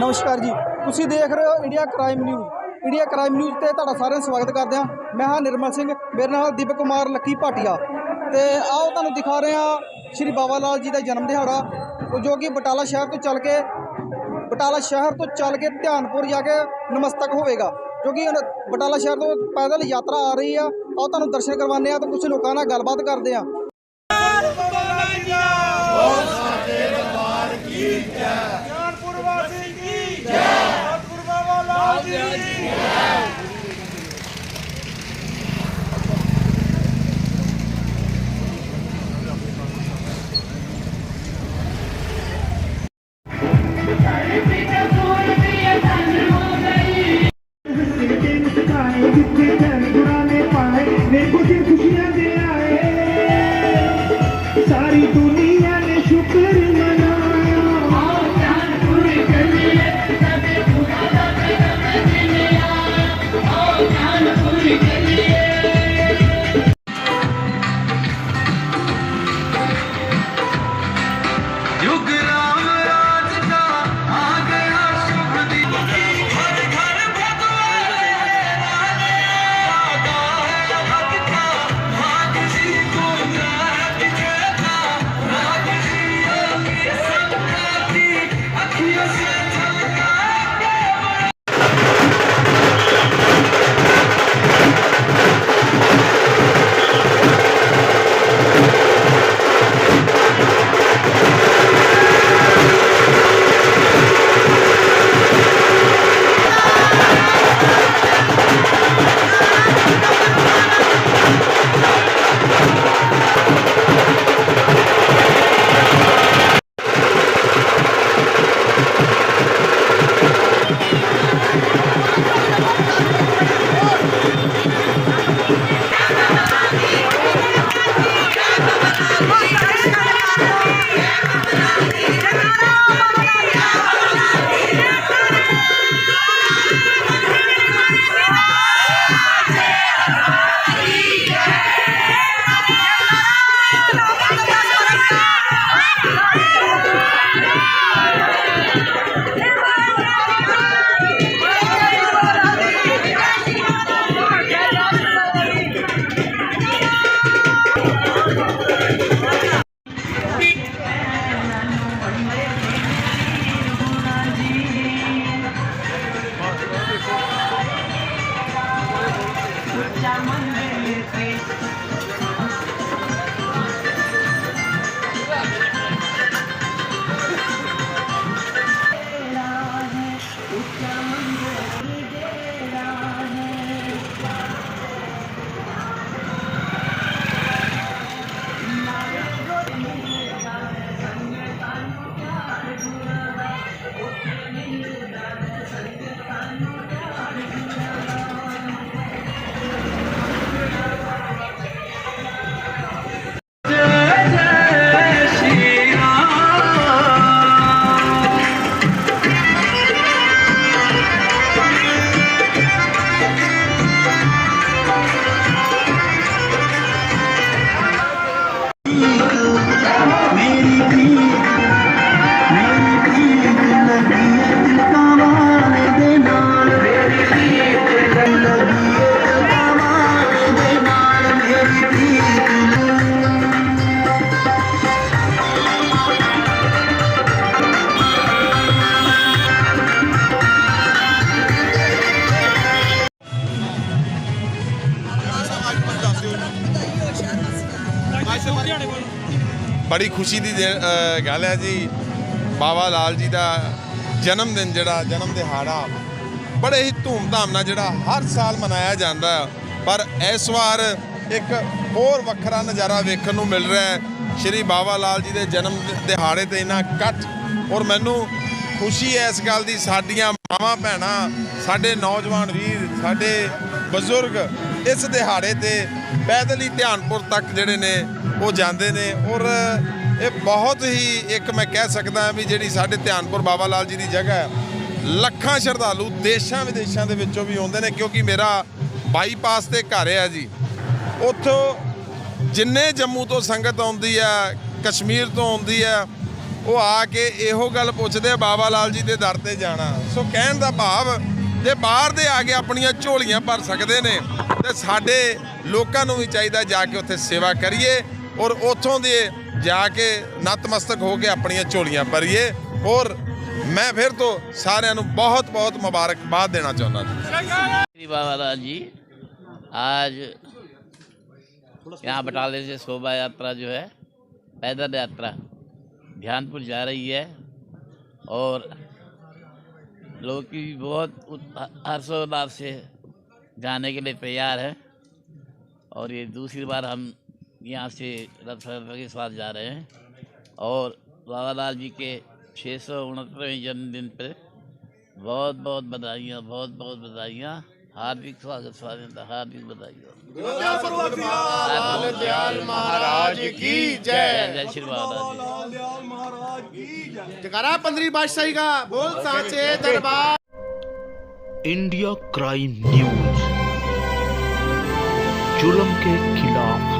ਨਮਸਕਾਰ ਜੀ। ਤੁਸੀਂ ਦੇਖ ਰਹੇ ਹੋ India Crime News. India Crime News ਤੇ ਤੁਹਾਡਾ ਸਾਰਿਆਂ ਦਾ ਸਵਾਗਤ ਕਰਦੇ ਹਾਂ। ਮੈਂ ਹਾਂ ਨਿਰਮਲ ਸਿੰਘ, ਮੇਰੇ ਨਾਲ ਦੀਪਕ ਕੁਮਾਰ ਲੱਕੀ ਭਾਟੀਆ। ਤੇ ਆਓ ਤੁਹਾਨੂੰ ਦਿਖਾ ਰਹੇ ਹਾਂ ਸ਼੍ਰੀ ਬਾਬਾ ਲਾਲ ਜੀ ਦਾ ਜਨਮ ਦਿਹਾੜਾ, ਜੋ ਕਿ ਬਟਾਲਾ ਸ਼ਹਿਰ ਤੋਂ ਚੱਲ ਕੇ, ਬਟਾਲਾ ਸ਼ਹਿਰ ਤੋਂ ਚੱਲ ਕੇ ਧਿਆਨਪੁਰ ਜਾ ਕੇ ਨਮਸਤਕ ਹੋਵੇਗਾ। ਜੋ ਕਿ ਬਟਾਲਾ ਸ਼ਹਿਰ ਤੋਂ ਪੈਦਲ ਯਾਤਰਾ ਆ ਰਹੀ ਆ। ਆਓ ਤੁਹਾਨੂੰ ਦਰਸ਼ਨ ਕਰਵਾਉਂਦੇ ਆ ਤੇ ਕੁਝ ਲੋਕਾਂ ਨਾਲ ਗੱਲਬਾਤ ਕਰਦੇ ਆ নির্বাচন খুশি जय ਮੇਰੀ ਬੜੀ ਖੁਸ਼ੀ ਦੀ ਦੇ- ਗੱਲ ਹੈ ਜੀ। ਬਾਬਾ ਲਾਲ ਜੀ ਦਾ ਜਨਮ ਦਿਨ ਜਿਹੜਾ, ਜਨਮ ਦਿਹਾੜਾ। ਬੜੇ ਹੀ ਧੂਮਧਾਮ ਨਾਲ ਜਿਹੜਾ ਹਰ ਸਾਲ ਮਨਾਇਆ ਜਾਂਦਾ। ਪਰ ਇਸ ਵਾਰ ਇੱਕ ਹੋਰ ਵੱਖਰਾ ਨਜ਼ਾਰਾ ਵੇਖਣ ਨੂੰ ਮਿਲ ਰਿਹਾ ਹੈ। ਸ਼੍ਰੀ ਬਾਬਾ ਲਾਲ ਜੀ ਦੇ ਜਨਮ ਦਿਹਾੜੇ ਤੇ ਇਹਨਾਂ ਇਕੱਠ। ਔਰ ਮੈਨੂੰ ਖੁਸ਼ੀ ਹੈ ਇਸ ਗੱਲ ਦੀ, ਸਾਡੀਆਂ ਮਾਵਾਂ ਭੈਣਾਂ, ਸਾਡੇ ਨੌਜਵਾਨ ਵੀਰ, ਸਾਡੇ ਬਜ਼ੁਰਗ ਇਸ ਦਿਹਾੜੇ ਤੇ ਪੈਦਲ ਹੀ ਧਿਆਨਪੁਰ ਤੱਕ ਜਿਹੜੇ ਨੇ ਉਹ ਜਾਂਦੇ ਨੇ ਔਰ ਇਹ ਬਹੁਤ ਹੀ ਇੱਕ ਮੈਂ ਕਹਿ ਸਕਦਾ ਵੀ ਜਿਹੜੀ ਸਾਡੇ ਧਿਆਨਪੁਰ ਬਾਬਾ ਲਾਲ ਜੀ ਦੀ ਜਗ੍ਹਾ ਹੈ, ਲੱਖਾਂ ਸ਼ਰਧਾਲੂ ਦੇਸ਼ਾਂ ਵਿਦੇਸ਼ਾਂ ਦੇ ਵਿੱਚੋਂ ਵੀ ਆਉਂਦੇ ਨੇ ਕਿਉਂਕਿ ਮੇਰਾ ਬਾਈਪਾਸ ਤੇ ਘਰ ਹੈ ਜੀ। ਉੱਥੋਂ ਜਿੰਨੇ ਜੰਮੂ ਤੋਂ ਸੰਗਤ ਆਉਂਦੀ ਹੈ, ਕਸ਼ਮੀਰ ਤੋਂ ਆਉਂਦੀ ਹੈ, ਉਹ ਆ ਕੇ ਇਹੋ ਗੱਲ ਪੁੱਛਦੇ ਆ ਬਾਬਾ ਲਾਲ ਜੀ ਦੇ ਦਰ ਤੇ ਜਾਣਾ। ਸੋ ਕਹਿਣ ਦਾ ਭਾਵ, ਜੇ ਬਾਹਰ ਦੇ ਆ ਕੇ ਆਪਣੀਆਂ ਝੋਲੀਆਂ ਭਰ ਸਕਦੇ ਨੇ, ਤੇ ਸਾਡੇ ਲੋਕਾਂ ਨੂੰ ਵੀ ਚਾਹੀਦਾ ਜਾ ਕੇ ਉੱਥੇ ਸੇਵਾ ਕਰੀਏ। ਔਰ ਉੱਥੋਂ ਦੇ ਜਾ ਕੇ ਨਤਮਸਤਕ ਹੋ ਕੇ ਆਪਣੀਆਂ ਝੋਲੀਆਂ ਭਰੀਏ ਔਰ ਮੈਂ ਫਿਰ ਤੋਂ ਸਾਰਿਆਂ ਨੂੰ ਬਹੁਤ ਬਹੁਤ ਮੁਬਾਰਕਬਾਦ ਦੇਣਾ ਚਾਹੁੰਦਾ ਜੀ श्री बाबा लाल जी आज यहाँ बटाले से शोभा यात्रा जो है पैदल यात्रा ध्यानपुर जा रही है और लोग की बहुत उत- हर्षोल्लास से जाने के लिए तैयार है और ये दूसरी बार हम यहाँ से रथ यात्रा के साथ जा रहे हैं। और बाबा लाल जी के छः सौ उनहत्तरवें जन्मदिन पर बहुत बहुत बधाइयाँ बहुत बहुत बधाइयाँ। हार्दिक स्वागत स्वागत हार्दिक बधाइयाँ। महाराज की जय। जय श्री बाबा जी। दयाल महाराज जयकारा पंद्रह बादशाही का बोल सांचे दरबार। India Crime News. जुल्म के खिलाफ